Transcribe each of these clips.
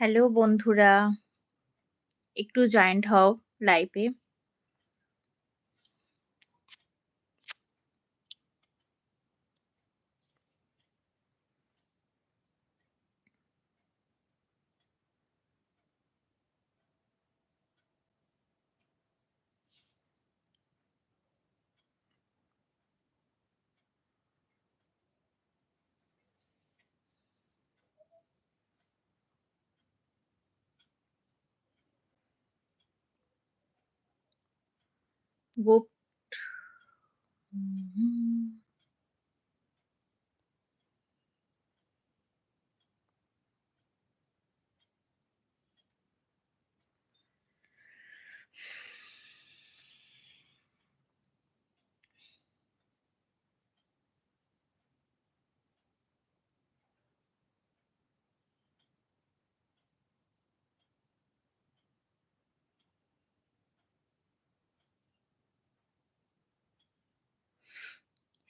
Hello বন্ধুরা, একটু joint হও লাইভে। वो हम्म।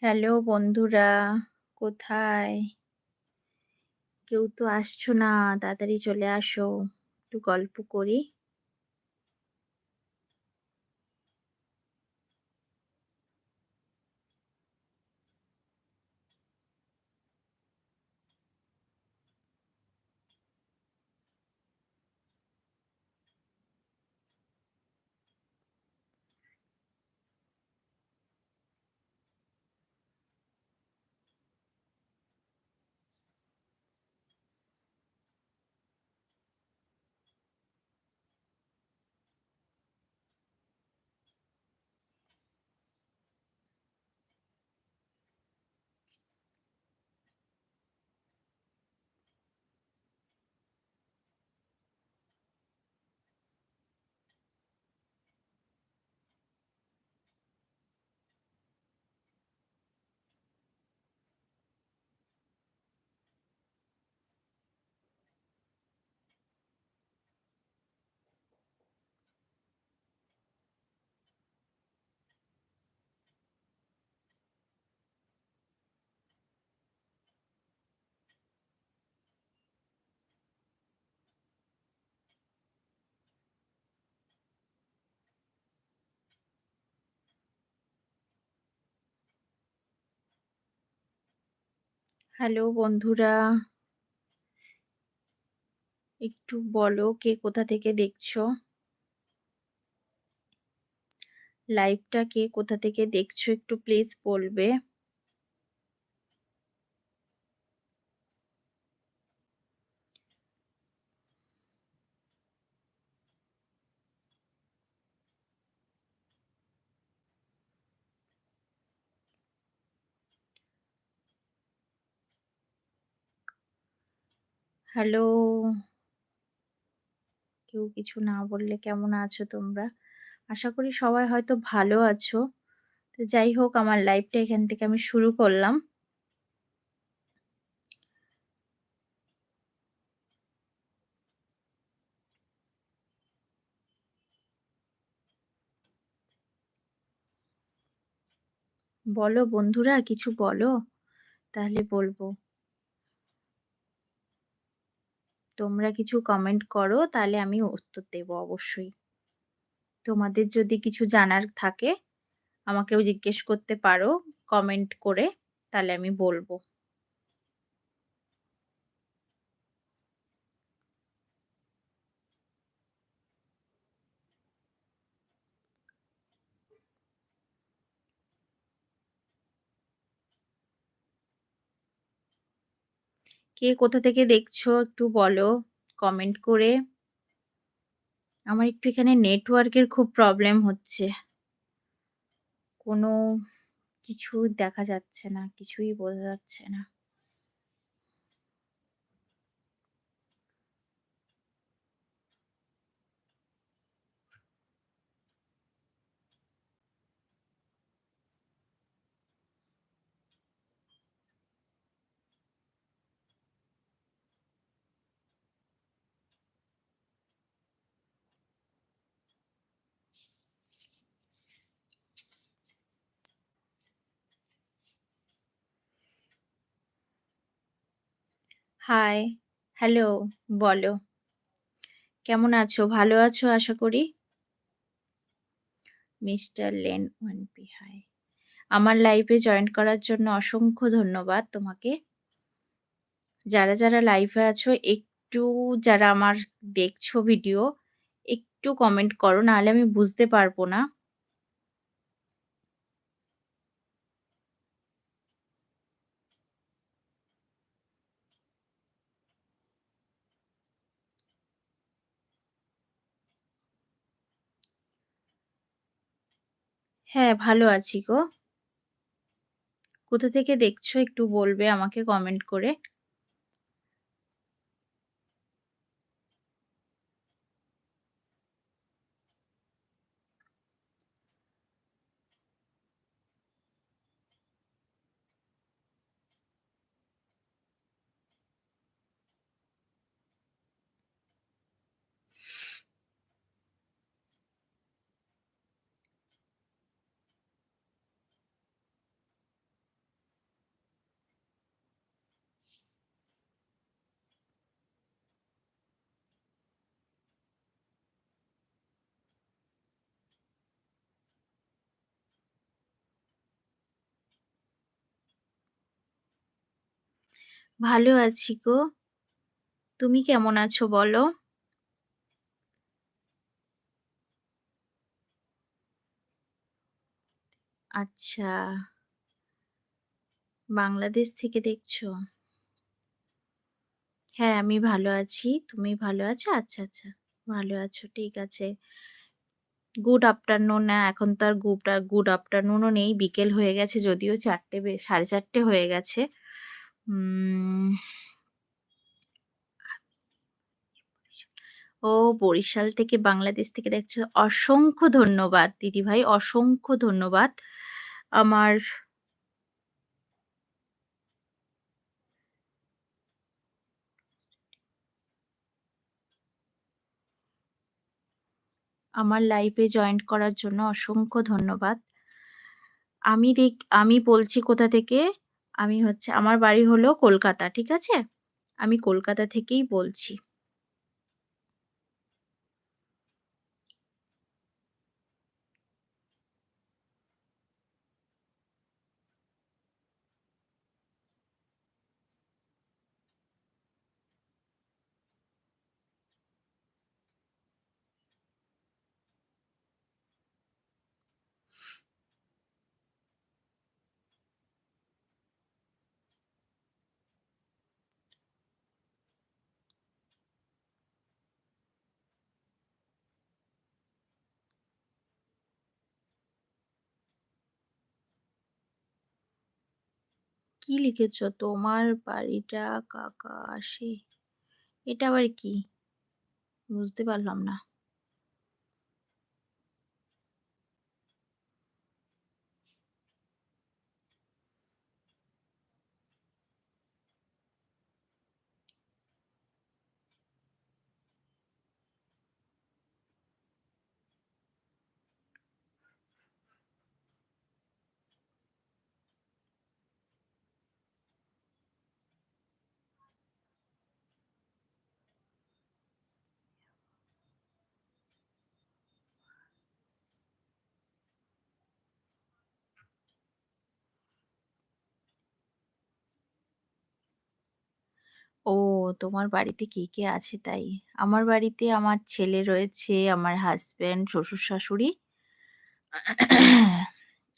হ্যালো বন্ধুরা, কোথায়? কেউ তো আসছো না, তাড়াতাড়ি চলে আসো। একটু গল্প করি। হ্যালো বন্ধুরা। একটু বলো কে কোথা থেকে দেখছ? লাইভটা কে কোথা থেকে দেখছ একটু প্লিজ বলবে? হ্যালো। কেউ কিছু না বললে কেমন আছো তোমরা? আশা করি সবাই হয়তো ভালো আছো। তো যাই হোক আমার লাইফটা এখান থেকে আমি শুরু করলাম। বলো বন্ধুরা কিছু বলো, তাহলে বলব। তোমরা কিছু কমেন্ট করো, তাহলে আমি উত্তর দেব অবশ্যই। তোমাদের যদি কিছু জানার থাকে, আমাকেও জিজ্ঞেস করতে পারো কমেন্ট করে, তাহলে আমি বলব। কে কোথা থেকে দেখছ একটু বলো কমেন্ট করে। আমার একটু এখানে নেটওয়ার্কের খুব প্রবলেম হচ্ছে। কোনো কিছু দেখা যাচ্ছে না, কিছুই বোঝা যাচ্ছে না। হাই, হ্যালো বলো। কেমন আছো? ভালো আছো আশা করি? মিস্টার লেন ওয়ানপি হাই। আমার লাইভে জয়েন করার জন্য অসংখ্য ধন্যবাদ তোমাকে। যারা, যারা লাইভে আছো একটু যারা আমার দেখছ ভিডিও একটু কমেন্ট করো নাহলে আমি বুঝতে পারব না। হ্যাঁ, ভালো আছি গো। কোথা থেকে দেখছ একটু বলবে আমাকে কমেন্ট করে? ভালো আছি গো। তুমি কেমন আছো বলো? আচ্ছা। বাংলাদেশ থেকে দেখছ? হ্যাঁ, আমি ভালো আছি। তুমি ভালো আছো? আচ্ছা, আচ্ছা। ভালো আছো, ঠিক আছে। গুড আফটারনুন না এখন তো আর গুড গুড আফটারনুনও নেই। বিকেল হয়ে গেছে যদিও চারটে বে ৪:৩০ হয়ে গেছে। ও বরিশাল থেকে বাংলাদেশ থেকে দেখছ। অসংখ্য ধন্যবাদ দিদিভাই, অসংখ্য ধন্যবাদ। আমার আমার লাইভে জয়েন করার জন্য অসংখ্য ধন্যবাদ। আমি দেখ আমি বলছি কোথা থেকে, আমি হচ্ছে আমার বাড়ি হলো কলকাতা, ঠিক আছে? আমি কলকাতা থেকেই বলছি। কি লিখেছ? তোমার বাড়িটা কাকা আসে এটা আবার কি? বুঝতে পারলাম না। ও তোমার বাড়িতে কে, কে আছে তাই? আমার বাড়িতে আমার ছেলে রয়েছে, আমার হাসব্যান্ড, শ্বশুর-শাশুড়ি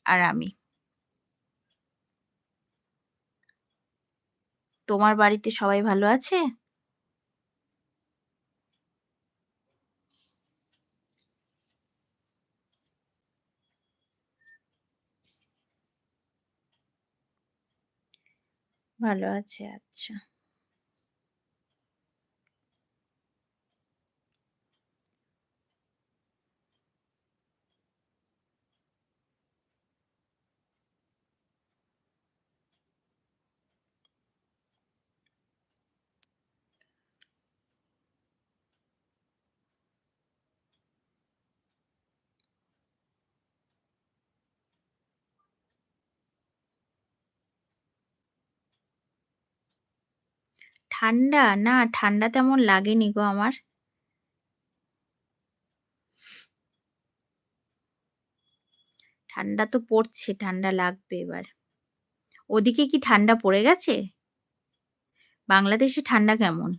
আর আমি। তোমার বাড়িতে সবাই ভালো আছে? ভালো আছে, আচ্ছা। ঠান্ডা? না, ঠান্ডা তেমন লাগেনি গো আমার। ঠান্ডা তো পড়ছে, ঠান্ডা লাগবে এবার। ওদিকে কি ঠান্ডা পড়ে গেছে? বাংলাদেশে ঠান্ডা কেমন?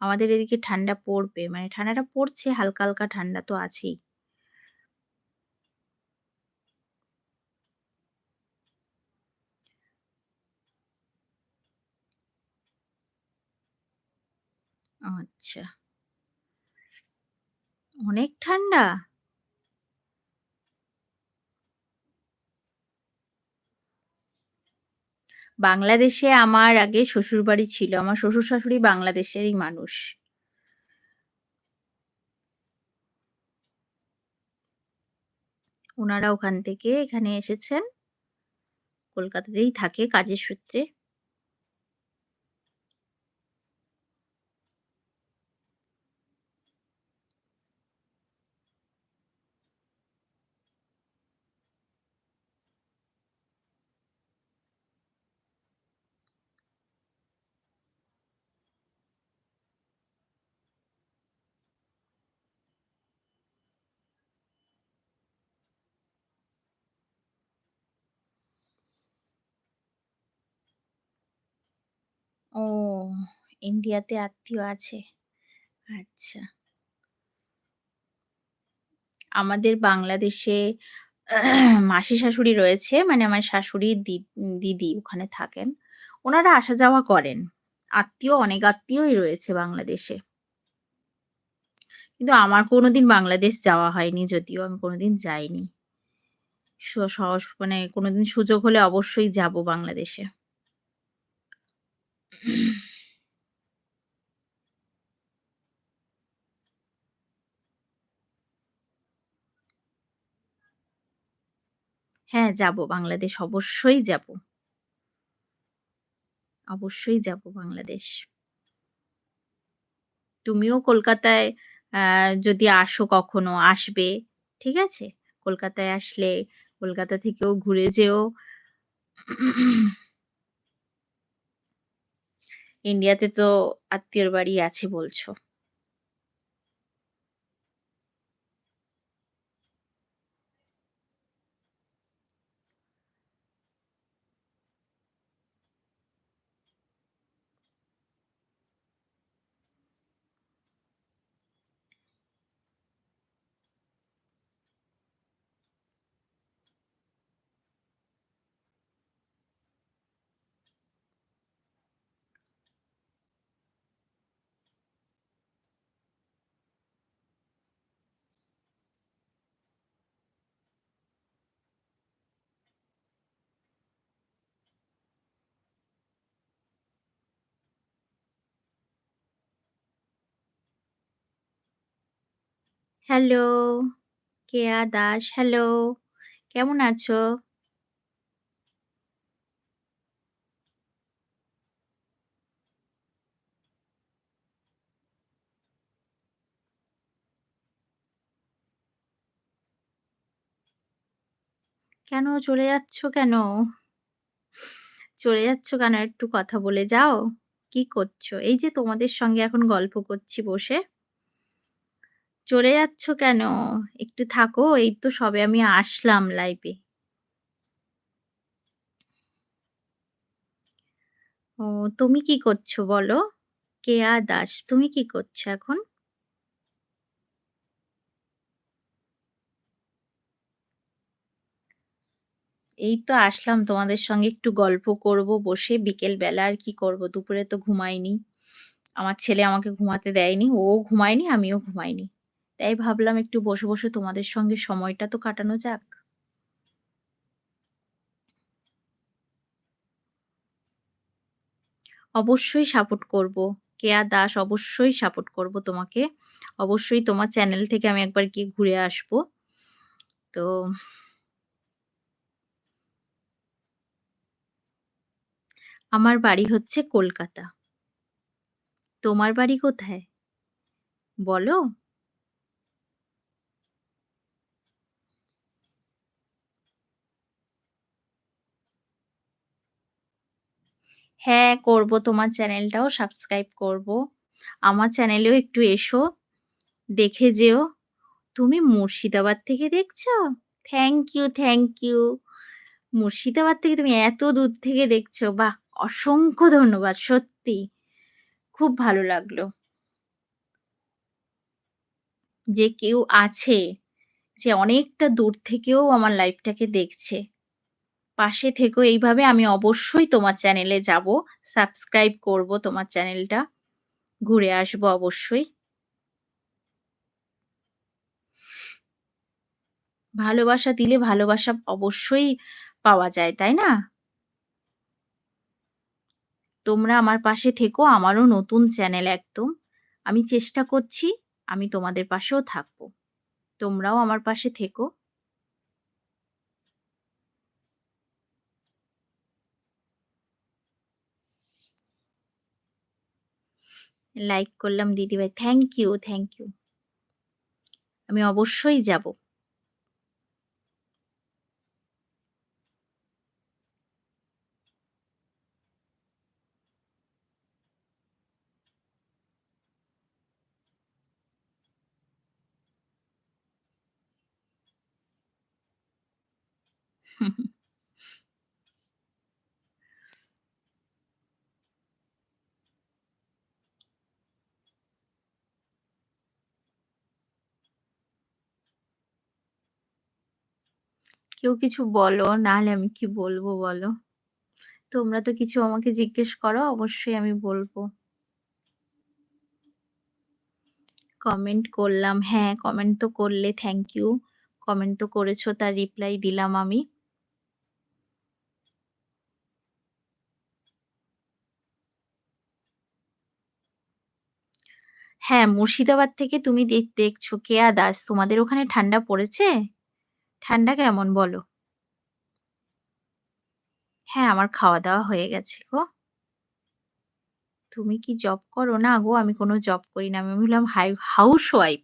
আমাদের এদিকে ঠান্ডা পড়বে মানে ঠান্ডাটা পড়ছে, হালকা হালকা ঠান্ডা তো আছেই। আচ্ছা। অনেক ঠান্ডা? বাংলাদেশে আমার আগে শ্বশুরবাড়ি ছিল। আমার শ্বশুর-শাশুড়ি বাংলাদেশেরই মানুষ। ওনারা ওখান থেকে এখানে এসেছেন। কলকাতাতেই থাকে কাজের সূত্রে। ও, ইন্ডিয়াতে আত্মীয় আছে। আচ্ছা। আমাদের বাংলাদেশে মাসি শাশুড়ি রয়েছে। মানে আমার শাশুড়ির দিদি ওখানে থাকেন। ওনারা আসা যাওয়া করেন। আত্মীয়, অনেক আত্মীয়ই রয়েছে বাংলাদেশে। কিন্তু আমার কোনোদিন বাংলাদেশ যাওয়া হয়নি, যদিও আমি কোনোদিন যাইনি। স, সহস মানে কোনোদিন সুযোগ হলে অবশ্যই যাব বাংলাদেশে। হ্যাঁ, যাব বাংলাদেশ অবশ্যই যাব। অবশ্যই যাব বাংলাদেশ। তুমিও কলকাতায় যদি আসো কখনো আসবে। ঠিক আছে? কলকাতায় আসলে কলকাতা থেকেও ঘুরে যেও। ইন্ডিয়াতে তো আত্মীয়র বাড়ি আছে বলছ। হ্যালো, কেয়া দাস হ্যালো, কেমন আছো? কেন চলে যাচ্ছ কেন? চলে যাচ্ছ কেন? একটু কথা বলে যাও। কি করছ? এই যে তোমাদের সঙ্গে এখন গল্প করছি বসে। চলে যাচ্ছ কেন? একটু থাকো। এই তো সবে আমি আসলাম লাইভে। ও তুমি কি করছ বলো? কেয়া দাস, তুমি কি করছ এখন? এই তো আসলাম তোমাদের সঙ্গে একটু গল্প করব বসে বিকেল বেলা আর কি করব? দুপুরে তো ঘুমাইনি। আমার ছেলে আমাকে ঘুমাতে দেয়নি। ও ঘুমায়নি, আমিও ঘুমাইনি। তাই ভাবলাম একটু বসে, বসে তোমাদের সঙ্গে সময়টা তো কাটানো যাক। অবশ্যই সাপোর্ট করব। কেয়া দাস অবশ্যই সাপোর্ট করব তোমাকে। অবশ্যই তোমার চ্যানেল থেকে আমি একবার গিয়ে ঘুরে আসব। তো আমার বাড়ি হচ্ছে কলকাতা। তোমার বাড়ি কোথায়? বলো? হ্যাঁ, করব তোমার চ্যানেলটাও সাবস্ক্রাইব করব। আমার চ্যানেলেও একটু এসো। দেখে যেও। তুমি মুর্শিদাবাদ থেকে দেখছ? Thank you, thank you. Murshidabad থেকে তুমি এত দূর থেকে দেখছ। বাহ! অসংখ্য ধন্যবাদ সত্যি। খুব ভালো লাগল। যে কেউ আছে, যে অনেকটা দূর থেকেও আমার লাইফটাকে দেখছে। পাশে থেকো এইভাবে আমি অবশ্যই তোমার চ্যানেলে যাব। সাবস্ক্রাইব করব তোমার চ্যানেলটা। ঘুরে আসব অবশ্যই। ভালোবাসা দিলে ভালোবাসা অবশ্যই পাওয়া যায়, তাই না? তোমরা আমার পাশে থেকো। আমারও নতুন চ্যানেল একদম। আমি চেষ্টা করছি আমি তোমাদের পাশেও থাকব। তোমরাও আমার পাশে থেকো। লাইক করলাম দিদিভাই। Thank you, thank you. আমি অবশ্যই যাব। কেউ কিছু বলো, নাহলে আমি কি বলব বলো? তোমরা তো কিছু আমাকে জিজ্ঞেস করো, অবশ্যই আমি বলব। কমেন্ট করলাম। হ্যাঁ, কমেন্ট তো করলে থ্যাংক ইউ। কমেন্ট তো করেছ তার রিপ্লাই দিলাম আমি। হ্যাঁ, মুর্শিদাবাদ থেকে তুমি দেখ দেখছ কেয়া দাস। তোমাদের ওখানে ঠান্ডা পড়েছে? ঠান্ডা কেমন বলো? হ্যাঁ, আমার খাওয়া-দাওয়া হয়ে গেছে গো। তুমি কি জব করো? না গো আমি কোনো জব করি না। আমি বললাম হাই হাউস ওয়াইফ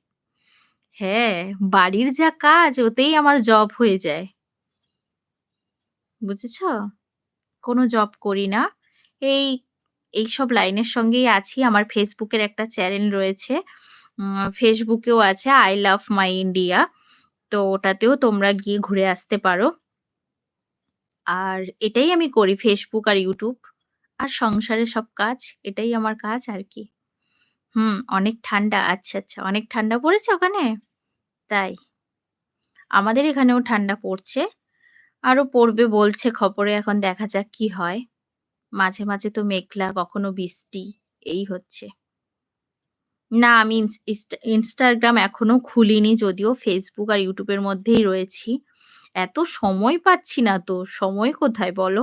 হ্যাঁ, বাড়ির যা কাজ ওতেই আমার জব হয়ে যায়। বুঝেছ? কোনো জব করি না। এই এইসব লাইনের সঙ্গেই আছি। আমার ফেসবুকের একটা চ্যানেল রয়েছে। ফেসবুকেও আছে আই লাভ মাই India। তো ওটাতেও তোমরা গিয়ে ঘুরে আসতে পারো। আর এটাই আমি করি ফেসবুক আর ইউটিউব আর সংসারের সব কাজ। এটাই আমার কাজ আর কি। হুম, অনেক ঠান্ডা। আচ্ছা, আচ্ছা। অনেক ঠান্ডা পড়েছে ওখানে? তাই। আমাদের এখানেও ঠান্ডা পড়ছে। আরও পড়বে বলছে খবরে এখন দেখা যাক কি হয়। মাঝে, মাঝে তো মেঘলা, কখনো বৃষ্টি এই হচ্ছে। না আমি ইনস্টাগ্রাম এখনও খুলিনি যদিও ফেসবুক আর ইউটিউবের মধ্যেই রয়েছি। এত সময় পাচ্ছি না তো। সময় কোথায় বলো?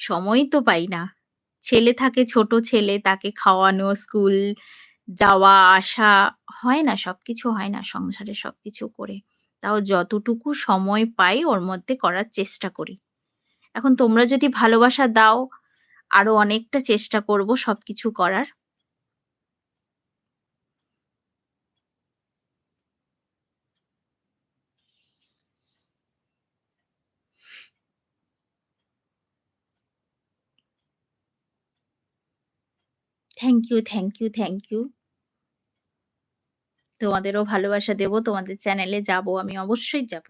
সময় তো পাই না। ছেলে থাকে ছোট ছেলে, তাকে খাওয়ানো, স্কুল যাওয়া আসা হয় না, সবকিছু হয় না সংসারে সবকিছু করে। তাও যতটুকু সময় পাই ওর মধ্যে করার চেষ্টা করি। এখন তোমরা যদি ভালোবাসা দাও, আরও অনেকটা চেষ্টা করব সবকিছু করার। Thank you, thank you, thank you. তোমাদেরও ভালোবাসা দেব। তোমাদের চ্যানেলে যাব আমি অবশ্যই যাব।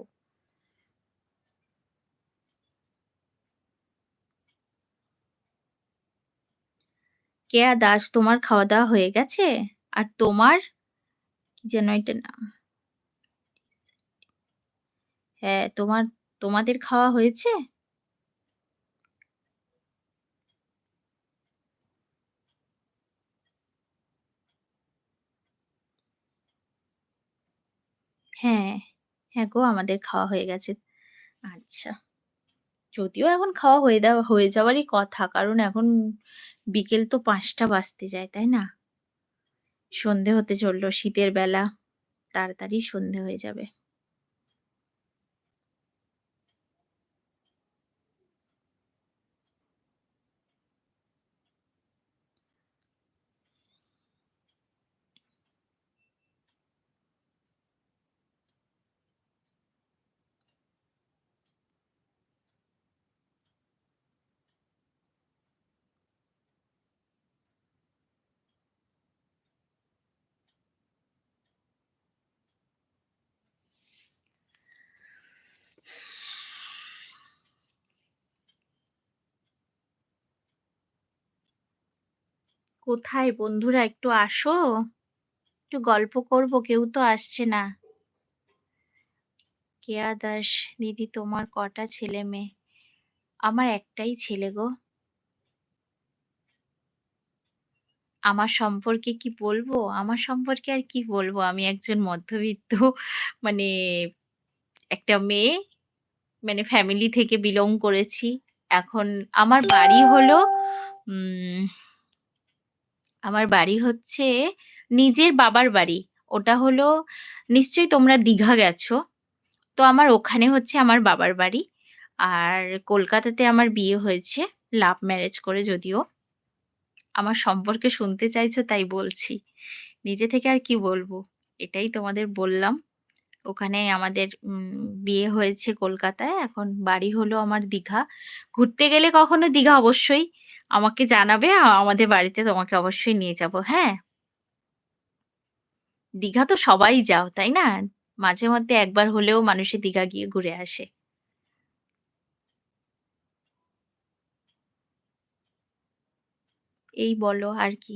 কেয়া দাস তোমার খাওয়া-দাওয়া হয়ে গেছে? আর তোমার? যেন এটা নাম? হ্যাঁ, তোমার তোমাদের খাওয়া হয়েছে? হ্যাঁ, হ্যাঁ গো আমাদের খাওয়া হয়ে গেছে। আচ্ছা। যদিও এখন খাওয়া হয়ে দেওয়া হয়ে যাওয়ারই কথা। কারণ এখন বিকেল তো পাঁচটা বাজতে যায়, তাই না? সন্ধে হতে চলল শীতের বেলা। তাড়াতাড়ি সন্ধে হয়ে যাবে। কোথায়? বন্ধুরা, একটু আসো। একটু গল্প করব, কেউ তো আসছে না। কেয়া দাস, দিদি, তোমার কটা ছেলে মেয়ে? আমার একটাই ছেলে গো। আমার সম্পর্কে কি বলব? আমার সম্পর্কে আর কি বলব? আমি একজন মধ্যবিত্ত মানে একটা মেয়ে মানে ফ্যামিলি থেকে বিলং করেছি। এখন আমার বাড়ি হলো, উম আমার বাড়ি হচ্ছে নিজের বাবার বাড়ি। ওটা হলো, নিশ্চয়ই তোমরা দীঘা গেছো। তো আমার ওখানে হচ্ছে আমার বাবার বাড়ি। আর কলকাতাতে আমার বিয়ে হয়েছে লাভ ম্যারেজ করে যদিও। আমার সম্পর্কে শুনতে চাইছো তাই বলছি। নিজে থেকে আর কি বলব? এটাই তোমাদের বললাম। ওখানে আমাদের বিয়ে হয়েছে কলকাতায়। এখন বাড়ি হলো আমার দীঘা। ঘুরতে গেলে কখনো দীঘা অবশ্যই। আমাকে জানাবে আমাদের বাড়িতে তোমাকে অবশ্যই নিয়ে যাব হ্যাঁ? দীঘা তো সবাই যাও, তাই না? মাঝে মধ্যে একবার হলেও মানুষে দীঘা গিয়ে ঘুরে আসে। এই বলো আর কি।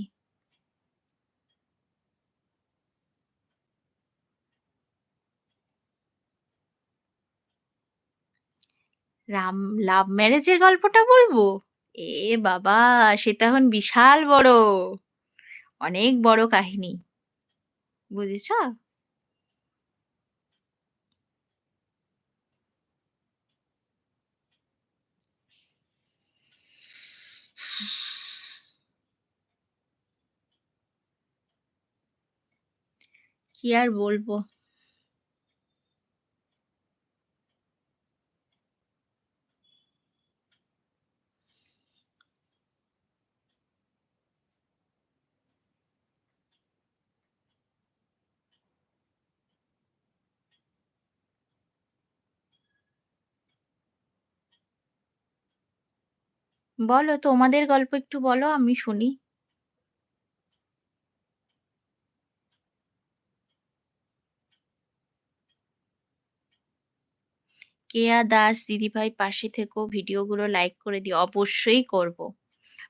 রাম লাভ ম্যারেজের গল্পটা বলব? এ বাবা সে তো এখন বিশাল বড়। অনেক বড় কাহিনী। বুঝেছ? কি আর বলব? বলো তোমাদের গল্প একটু বলো, আমি শুনি। কেয়া দাস দিদিভাই, পাশে থেকো, ভিডিওগুলো লাইক করে দিও, অবশ্যই করব।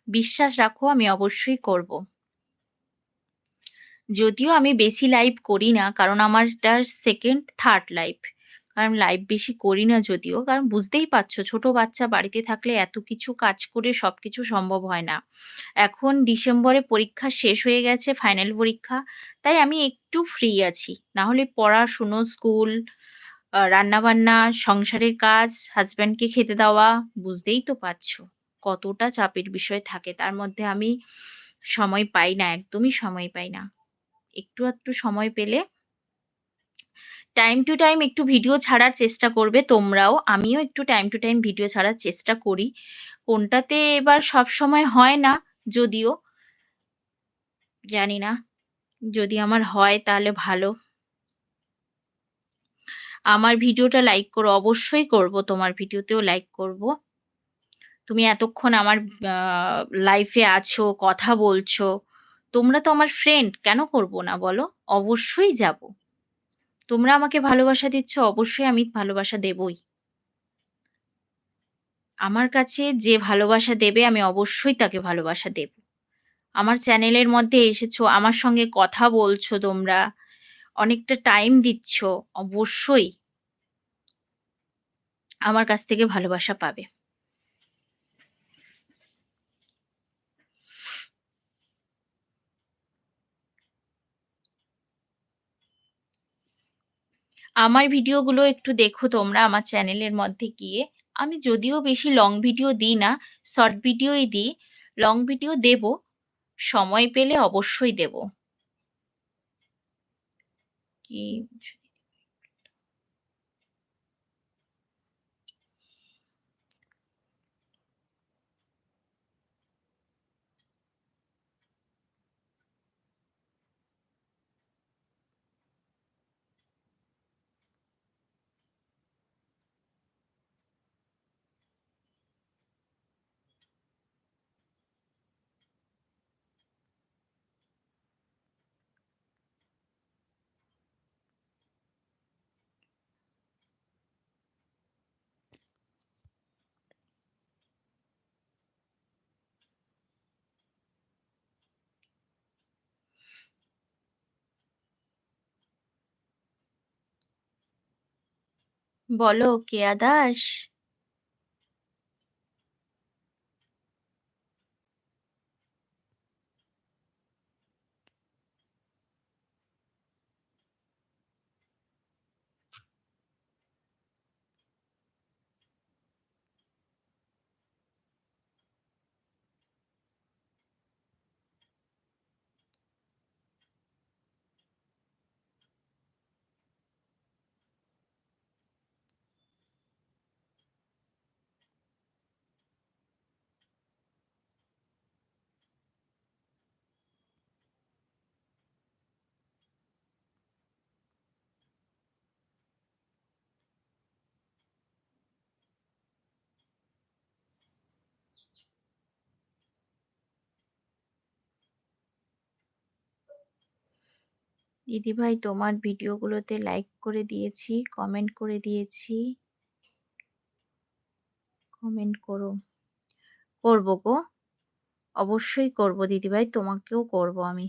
বিশ্বাস রাখো, আমি অবশ্যই করব। যদিও আমি বেশি লাইভ করি না, কারণ আমার সেকেন্ড থার্ড লাইভ কারণ লাইভ বেশি করি না যদিও। কারণ বুঝতেই পারছ, ছোট বাচ্চা বাড়িতে থাকলে এত কিছু কাজ করে সব কিছু সম্ভব হয় না। এখন ডিসেম্বরে পরীক্ষা শেষ হয়ে গেছে ফাইনাল পরীক্ষা। তাই আমি একটু ফ্রি আছি। না হলে পড়াশুনো স্কুল রান্নাবান্না, সংসারের কাজ হাজব্যান্ডকে খেতে দেওয়া, বুঝতেই তো পারছ কতটা চাপের বিষয় থাকে। তার মধ্যে আমি সময় পাই না, একদমই সময় পাই না। একটু একটু সময় পেলে টাইম টু টাইম একটু ভিডিও ছাড়ার চেষ্টা করবে তোমরাও। আমিও একটু টাইম টু টাইম ভিডিও ছাড়ার চেষ্টা করি। কোনটাতে এবার সব সময় হয় না, যদিও। জানি না, যদি আমার হয় তাহলে ভালো। আমার ভিডিওটা লাইক করো, অবশ্যই করব। তোমার ভিডিওতেও লাইক করব। তুমি এতক্ষণ আমার লাইফে আছো, কথা বলছো। তোমরা তো আমার ফ্রেন্ড কেন করব না বলো? অবশ্যই যাব। তোমরা আমাকে ভালোবাসা দিচ্ছ, অবশ্যই আমি ভালোবাসা দেবই। আমার কাছে যে ভালোবাসা দেবে, আমি অবশ্যই তাকে ভালোবাসা দেব। আমার চ্যানেলের মধ্যে এসেছ, আমার সঙ্গে কথা বলছো তোমরা, অনেকটা টাইম দিচ্ছ, অবশ্যই। আমার কাছ থেকে ভালোবাসা পাবে। আমার ভিডিওগুলো একটু দেখো তোমরা আমার চ্যানেলের মধ্যে গিয়ে। আমি যদিও বেশি লং ভিডিও দিই না শর্ট ভিডিওই দিই লং ভিডিও দেব, সময় পেলে অবশ্যই দেব। কি বলো কেয়া দাস দিদিভাই তোমার ভিডিওগুলোতে লাইক করে দিয়েছি কমেন্ট করে দিয়েছি। কমেন্ট করো। করব গো। অবশ্যই করব দিদিভাই তোমাকেও করব আমি।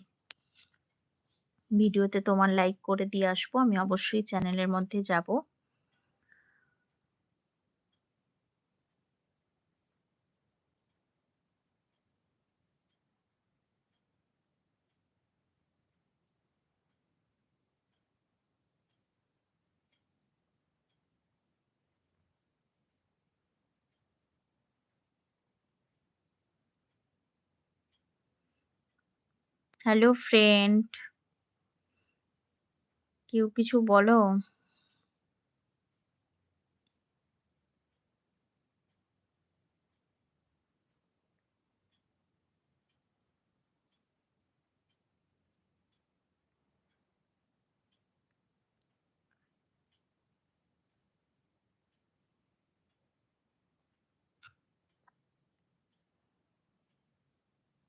ভিডিওতে তোমার লাইক করে দিয়ে আসব, আমি অবশ্যই চ্যানেলের মধ্যে যাব। হ্যালো ফ্রেন্ড কেউ কিছু বলো?